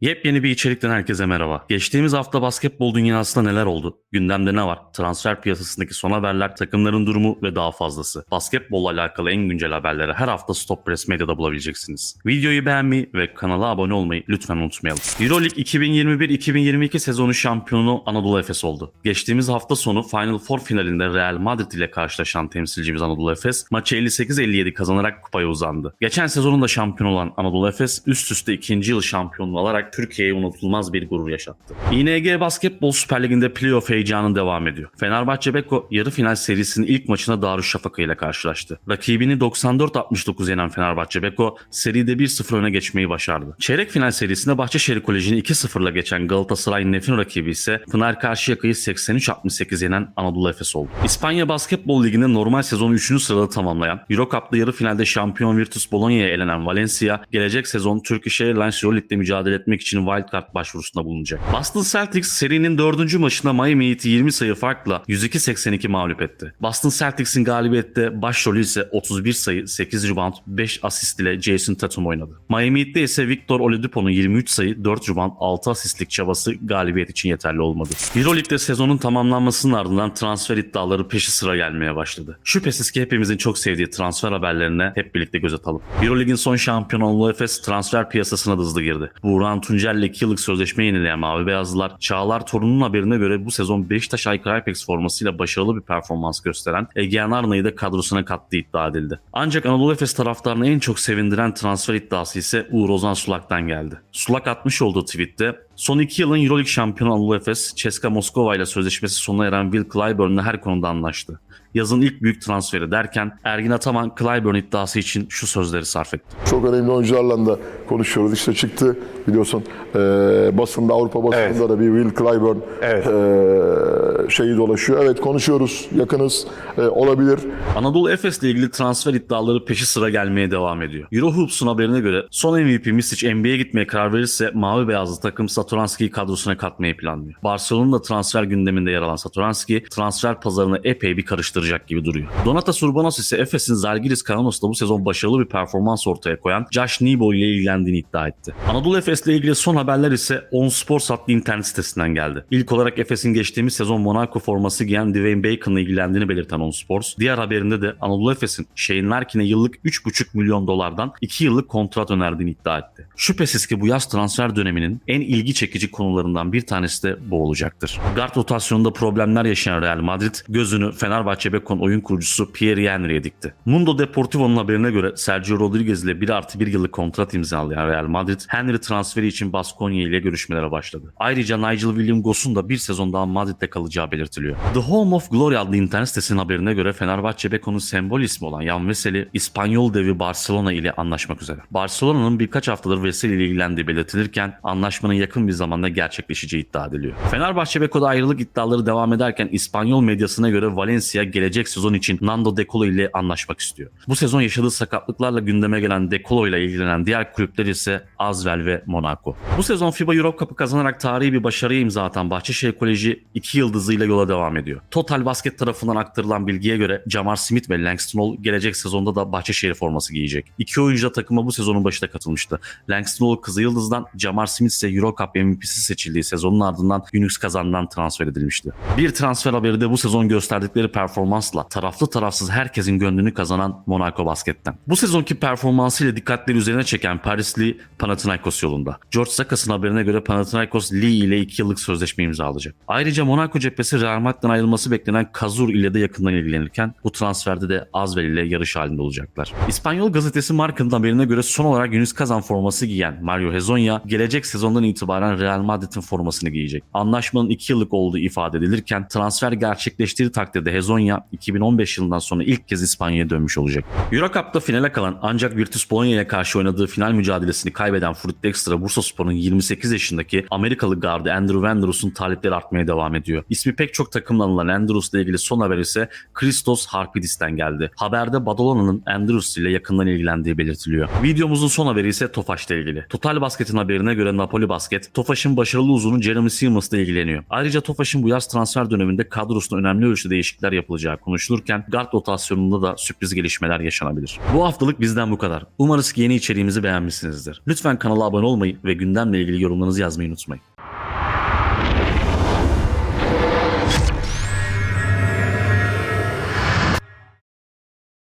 Yepyeni bir içerikten herkese merhaba. Geçtiğimiz hafta basketbol dünyasında neler oldu? Gündemde ne var? Transfer piyasasındaki son haberler, takımların durumu ve daha fazlası. Basketbolla alakalı en güncel haberleri her hafta Stop Press Medya'da bulabileceksiniz. Videoyu beğenmeyi ve kanala abone olmayı lütfen unutmayalım. Euroleague 2021-2022 sezonu şampiyonu Anadolu Efes oldu. Geçtiğimiz hafta sonu Final Four finalinde Real Madrid ile karşılaşan temsilcimiz Anadolu Efes maçı 58-57 kazanarak kupaya uzandı. Geçen sezonun da şampiyon olan Anadolu Efes üst üste ikinci yıl şampiyonluğu alarak Türkiye'ye unutulmaz bir gurur yaşattı. İNG Basketbol Süper Ligi'nde playoff heyecanı devam ediyor. Fenerbahçe Beko yarı final serisinin ilk maçına Darüşşafaka ile karşılaştı. Rakibini 94-69 yenen Fenerbahçe Beko seride 1-0 öne geçmeyi başardı. Çeyrek final serisinde Bahçeşehir Koleji'ni 2-0'la geçen Galatasaray Nef'in rakibi ise Pınar Karşıyaka'yı 83-68 yenen Anadolu Efes oldu. İspanya Basketbol Ligi'nde normal sezonu 3. sırada tamamlayan, Eurocup'ta yarı finalde şampiyon Virtus Bologna'ya elenen Valencia, gelecek sezon Turkish Airlines Euroleague'de mücadele etmek için wildcard başvurusunda bulunacak. Boston Celtics serinin 4. maçında Miami Heat'i 20 sayı farkla 102-82 mağlup etti. Boston Celtics'in galibiyette başrolü ise 31 sayı, 8 rebound, 5 asist ile Jason Tatum oynadı. Miami Heat'te ise Victor Oladipo'nun 23 sayı, 4 rebound, 6 asistlik çabası galibiyet için yeterli olmadı. Euroleague'de sezonun tamamlanmasının ardından transfer iddiaları peşi sıra gelmeye başladı. Şüphesiz ki hepimizin çok sevdiği transfer haberlerine hep birlikte göz atalım. Euroleague'in son şampiyonu Efes transfer piyasasına da hızlı girdi. Buğra Tuncel'le 2 yıllık sözleşme yenileyen Mavi Beyazlılar, Çağlar Torun'un haberine göre bu sezon Beşiktaş Aykara Apex formasıyla başarılı bir performans gösteren Egehan Arna'yı da kadrosuna kattığı iddia edildi. Ancak Anadolu Efes taraftarını en çok sevindiren transfer iddiası ise Uğur Ozan Sulak'tan geldi. Sulak atmış olduğu tweette Son iki yılın Euroleague şampiyonu Anadolu Efes, CSKA Moskova ile sözleşmesi sona eren Will Clyburn'la her konuda anlaştı. Yazın ilk büyük transferi derken Ergin Ataman Clyburn iddiası için şu sözleri sarf etti. Çok önemli oyuncularla da konuşuyoruz. İşte çıktı biliyorsun e, basında Avrupa basında Evet. da bir Will Clyburn Evet. e, şeyi dolaşıyor. Evet konuşuyoruz. Yakınız. E, olabilir. Anadolu Efes ile ilgili transfer iddiaları peşi sıra gelmeye devam ediyor. Eurohoops'un haberine göre son MVP Misic NBA'ye gitmeye karar verirse mavi beyazlı takım Satoranski'yi kadrosuna katmayı planlıyor. Barcelona'nın da transfer gündeminde yer alan Satoranski transfer pazarını epey bir karıştıracak gibi duruyor. Donatas Urbanos ise Efes'in Zalgiris Kaunos'ta bu sezon başarılı bir performans ortaya koyan Josh Nebo ile ilgilendiğini iddia etti. Anadolu Efes ile ilgili son haberler ise On Sports adlı internet sitesinden geldi. İlk olarak Efes'in geçtiğimiz sezon Monaco forması giyen Dwayne Bacon'la ilgilendiğini belirten On Sports, diğer haberinde de Anadolu Efes'in Shane Larkin'e yıllık 3,5 milyon dolardan 2 yıllık kontrat önerdiğini iddia etti. Şüphesiz ki bu yaz transfer döneminin en ilgi çekici konularından bir tanesi de bu olacaktır. Guard rotasyonunda problemler yaşayan Real Madrid gözünü Fenerbahçe Bekon oyun kurucusu Pierre Henry'e dikti. Mundo Deportivo'nun haberine göre Sergio Rodriguez ile 1 artı 1 yıllık kontrat imzalayan Real Madrid, Henry transferi için Baskonya ile görüşmelere başladı. Ayrıca Nigel William Goss'un da bir sezon daha Madrid'de kalacağı belirtiliyor. The Home of Glory adlı internet sitesinin haberine göre Fenerbahçe Beko'nun sembol ismi olan Yan Veseli, İspanyol devi Barcelona ile anlaşmak üzere. Barcelona'nın birkaç haftadır Veseli ile ilgilendiği belirtilirken anlaşmanın yakın bir zamanda gerçekleşeceği iddia ediliyor. Fenerbahçe Beko'da ayrılık iddiaları devam ederken İspanyol medyasına göre Valencia gelecek sezon için Nando De Colo ile anlaşmak istiyor. Bu sezon yaşadığı sakatlıklarla gündeme gelen De Colo ile ilgilenen diğer kulüpler ise Asvel ve Monaco. Bu sezon FIBA Europe Cup'ı kazanarak tarihi bir başarıya imza atan Bahçeşehir Koleji iki yıldızıyla yola devam ediyor. Total Basket tarafından aktarılan bilgiye göre Jamar Smith ve Langston Hall gelecek sezonda da Bahçeşehir forması giyecek. İki oyuncu da takıma bu sezonun başında katılmıştı. Langston Hall Kızılyıldız'dan, Jamar Smith ise Euro Cup MVP'si seçildiği sezonun ardından Unix kazandan transfer edilmişti. Bir transfer haberi de bu sezon gösterdikleri performansla taraflı tarafsız herkesin gönlünü kazanan Monaco Basket'ten. Bu sezonki performansıyla dikkatleri üzerine çeken Parisli Panathinaikos yolunda. George Sakas'ın haberine göre Panathinaikos Lee ile 2 yıllık sözleşme imzalayacak. Ayrıca Monaco cephesi Real Madrid'den ayrılması beklenen Kazur ile de yakından ilgilenirken bu transferde de Azvel ile yarış halinde olacaklar. İspanyol gazetesi Marka'nın haberine göre son olarak Yunus Kazan forması giyen Mario Hezonja gelecek sezondan itibaren Real Madrid'in formasını giyecek. Anlaşmanın 2 yıllık olduğu ifade edilirken transfer gerçekleştiği takdirde Hezonja 2015 yılından sonra ilk kez İspanya'ya dönmüş olacak. Eurocup'ta finale kalan ancak Virtus Bologna'ya karşı oynadığı final mücadelesini kaybeden Fruit Extra Bursaspor'un 28 yaşındaki Amerikalı gardı Andrew Vanderus'un talepleri artmaya devam ediyor. İsmi pek çok takımla anılan Andrews ile ilgili son haber ise Christos Harpidis'ten geldi. Haberde Badalona'nın Andrews ile yakından ilgilendiği belirtiliyor. Videomuzun son haberi ise Tofaş'la ilgili. Total Basket'in haberine göre Napoli Basket, Tofaş'ın başarılı uzunu Jeremy Simmons'la ilgileniyor. Ayrıca Tofaş'ın bu yaz transfer döneminde kadrosunda önemli ölçüde değişiklikler yapılacağı konuşulurken guard rotasyonunda da sürpriz gelişmeler yaşanabilir. Bu haftalık bizden bu kadar. Umarız ki yeni içeriğimizi beğenmişsinizdir. Lütfen kanala abone olmayı ve gündemle ilgili yorumlarınızı yazmayı unutmayın.